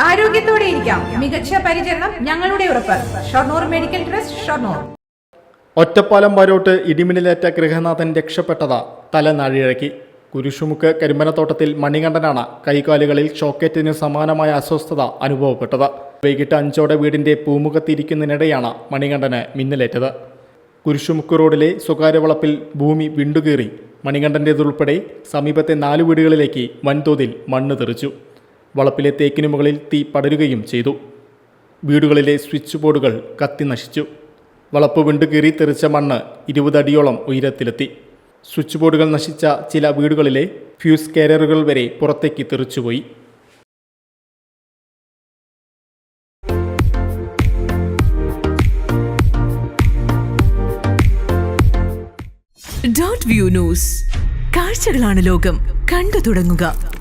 ആരോഗ്യത്തോടെ ഇരിക്കാം. മികച്ച പരിചരണം ഞങ്ങളുടെ ഉറപ്പ്. Shoranur medical trust Shoranur. Ottapalam വരോട്ട് ഇടിമിന്നലേറ്റ ഗൃഹനാഥൻ രക്ഷപ്പെട്ടത് തല നാഴിഴക്കി കുരിശുമുക്ക് കരിമ്പനത്തോട്ടത്തിൽ മണികണ്ഠനാണ് കൈകാലുകളിൽ ഷോക്കേറ്റിന് സമാനമായ അസ്വസ്ഥത അനുഭവപ്പെട്ടത്. വൈകിട്ട് അഞ്ചോടെ വീടിന്റെ പൂമുഖത്തിരിക്കുന്നതിനിടെയാണ് മണികണ്ഠന് മിന്നലേറ്റത്. കുരിശുമുക്ക് റോഡിലെ സ്വകാര്യ വളപ്പിൽ ഭൂമി വിണ്ടുകീറി. മണികണ്ഠന്റേതുൾപ്പെടെ സമീപത്തെ നാല് വീടുകളിലേക്ക് വൻതോതിൽ മണ്ണ് തെറിച്ചു. വളപ്പിലെ തേക്കിനു മുകളിൽ തീ പടരുകയും ചെയ്തു. വീടുകളിലെ സ്വിച്ച് ബോർഡുകൾ കത്തി നശിച്ചു. വളപ്പ് വിണ്ടുകീറി തെറിച്ച മണ്ണ് ഇരുപതടിയോളം ഉയരത്തിലെത്തി. സ്വിച്ച് ബോർഡുകൾ നശിച്ച ചില വീടുകളിലെ ഫ്യൂസ് കാരിയറുകൾ വരെ പുറത്തേക്ക് തെറിച്ചുപോയി. ഡോട്ട് വ്യൂ ന്യൂസ് കാഴ്ചകളാണ് ലോകം. കണ്ടു തുടങ്ങുക.